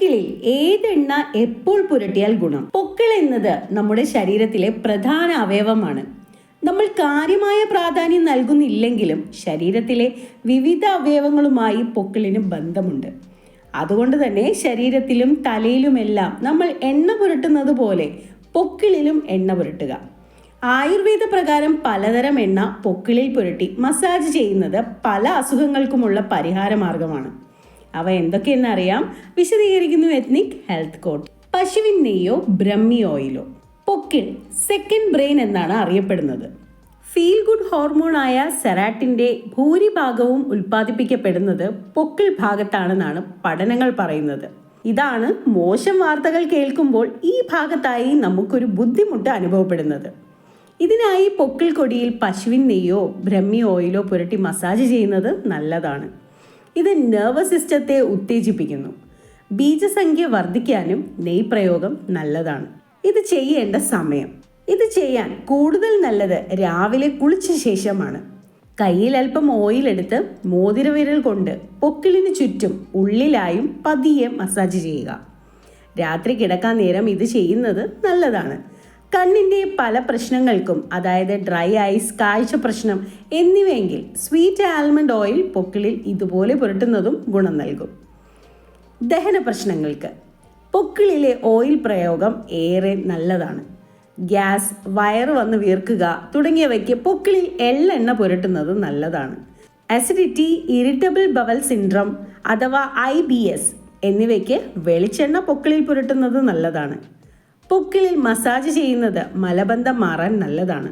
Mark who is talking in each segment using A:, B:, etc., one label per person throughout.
A: പൊക്കിളിൽ ഏതെണ്ണ എപ്പോൾ പുരട്ടിയാൽ ഗുണം? പൊക്കിൾ എന്നത് നമ്മുടെ ശരീരത്തിലെ പ്രധാന അവയവമാണ്. നമ്മൾ കാര്യമായ പ്രാധാന്യം നൽകുന്നില്ലെങ്കിലും ശരീരത്തിലെ വിവിധ അവയവങ്ങളുമായി പൊക്കിളിന് ബന്ധമുണ്ട്. അതുകൊണ്ട് തന്നെ ശരീരത്തിലും തലയിലുമെല്ലാം നമ്മൾ എണ്ണ പുരട്ടുന്നത് പോലെ പൊക്കിളിലും എണ്ണ പുരട്ടുക. ആയുർവേദ പ്രകാരം പലതരം എണ്ണ പൊക്കിളിൽ പുരട്ടി മസാജ് ചെയ്യുന്നത് പല അസുഖങ്ങൾക്കുമുള്ള പരിഹാര മാർഗമാണ് അവ എന്തൊക്കെയെന്ന് അറിയാം വിശദീകരിക്കുന്നു എത്നിക് ഹെൽത്ത് കോഡ് പശുവിൻ നെയ്യോ ബ്രഹ്മി ഓയിലോ പൊക്കിൾ സെക്കൻഡ് ബ്രെയിൻ എന്നാണ് അറിയപ്പെടുന്നത്. ഫീൽ ഗുഡ് ഹോർമോണായ സെറാറ്റിന്റെ ഭൂരിഭാഗവും ഉൽപ്പാദിപ്പിക്കപ്പെടുന്നത് പൊക്കിൾ ഭാഗത്താണെന്നാണ് പഠനങ്ങൾ പറയുന്നത്. ഇതാണ് മോശം വാർത്തകൾ കേൾക്കുമ്പോൾ ഈ ഭാഗത്തായി നമുക്കൊരു ബുദ്ധിമുട്ട് അനുഭവപ്പെടുന്നത്. ഇതിനായി പൊക്കിൾ കൊടിയിൽ പശുവിൻ നെയ്യോ ബ്രഹ്മി ഓയിലോ പുരട്ടി മസാജ് ചെയ്യുന്നത് നല്ലതാണ്. ഇത് നെർവസ് സിസ്റ്റത്തെ ഉത്തേജിപ്പിക്കുന്നു. ബീജസംഖ്യ വർദ്ധിക്കാനും നെയ് പ്രയോഗം നല്ലതാണ്. ഇത് ചെയ്യേണ്ട സമയം. ഇത് ചെയ്യാൻ കൂടുതൽ നല്ലത് രാവിലെ കുളിച്ച ശേഷമാണ്. കയ്യിൽ അല്പം ഓയിൽ എടുത്ത് മോതിരവിരൽ കൊണ്ട് പൊക്കിളിന് ചുറ്റും ഉള്ളിലായും പതിയെ മസാജ് ചെയ്യുക. രാത്രി കിടക്കാൻ നേരം ഇത് ചെയ്യുന്നത് നല്ലതാണ്. കണ്ണിന്റെ പല പ്രശ്നങ്ങൾക്കും അതായത് ഡ്രൈ ഐസ് കാഴ്ച പ്രശ്നം എന്നിവയെങ്കിൽ സ്വീറ്റ് ആൽമണ്ട് ഓയിൽ പൊക്കിളിൽ ഇതുപോലെ പുരട്ടുന്നതും ഗുണം നൽകും. ദഹന പ്രശ്നങ്ങൾക്ക് പൊക്കിളിലെ ഓയിൽ പ്രയോഗം ഏറെ നല്ലതാണ്. ഗ്യാസ് വയറ് വന്ന് വീർക്കുക തുടങ്ങിയവയ്ക്ക് പൊക്കിളിൽ എള്ളെണ്ണ പുരട്ടുന്നത് നല്ലതാണ്. അസിഡിറ്റി ഇറിറ്റബിൾ ബവൽ സിൻഡ്രം അഥവാ ഐ ബി എസ് എന്നിവയ്ക്ക് വെളിച്ചെണ്ണ പൊക്കിളിൽ പുരട്ടുന്നത് നല്ലതാണ്. പൊക്കിളിൽ മസാജ് ചെയ്യുന്നത് മലബന്ധം മാറാൻ നല്ലതാണ്.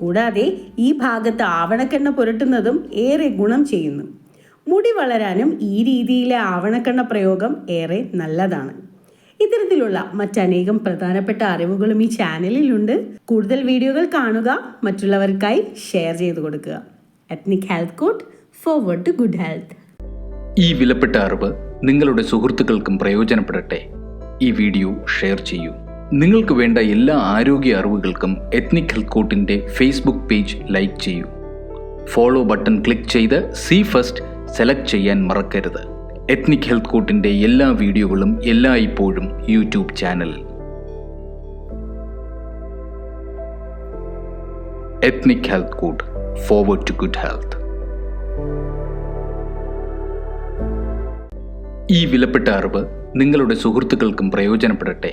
A: കൂടാതെ ഈ ഭാഗത്ത് ആവണക്കെണ്ണ പുരട്ടുന്നതും ഏറെ ഗുണം ചെയ്യുന്നു. മുടി വളരാനും ഈ രീതിയിലെ ആവണക്കെണ്ണ പ്രയോഗം ഏറെ നല്ലതാണ്. ഇത്തരത്തിലുള്ള മറ്റനേകം പ്രധാനപ്പെട്ട അറിവുകളും ഈ ചാനലിലുണ്ട്. കൂടുതൽ വീഡിയോകൾ കാണുക മറ്റുള്ളവർക്കായി ഷെയർ ചെയ്തു കൊടുക്കുക. Ethnic health code forward to good health
B: ഈ വിലപ്പെട്ട അറിവ് നിങ്ങളുടെ സുഹൃത്തുക്കൾക്കും പ്രയോജനപ്പെടട്ടെ. ഈ വീഡിയോ ഷെയർ ചെയ്യൂ. നിങ്ങൾക്ക് വേണ്ട എല്ലാ ആരോഗ്യ അറിവുകൾക്കും എത്നിക് ഹെൽത്ത് കോട്ടിന്റെ ഫേസ്ബുക്ക് പേജ് ലൈക്ക് ചെയ്യൂ. ഫോളോ ബട്ടൺ ക്ലിക്ക് ചെയ്ത് സി ഫസ്റ്റ് സെലക്ട് ചെയ്യാൻ മറക്കരുത്. എത്നിക് ഹെൽത്ത് കോട്ടിന്റെ എല്ലാ വീഡിയോകളും എല്ലായ്പ്പോഴും യൂട്യൂബ് ചാനലിൽ ethnic health code forward to good health ഈ വിലപ്പെട്ട അറിവ് നിങ്ങളുടെ സുഹൃത്തുക്കൾക്കും പ്രയോജനപ്പെടട്ടെ.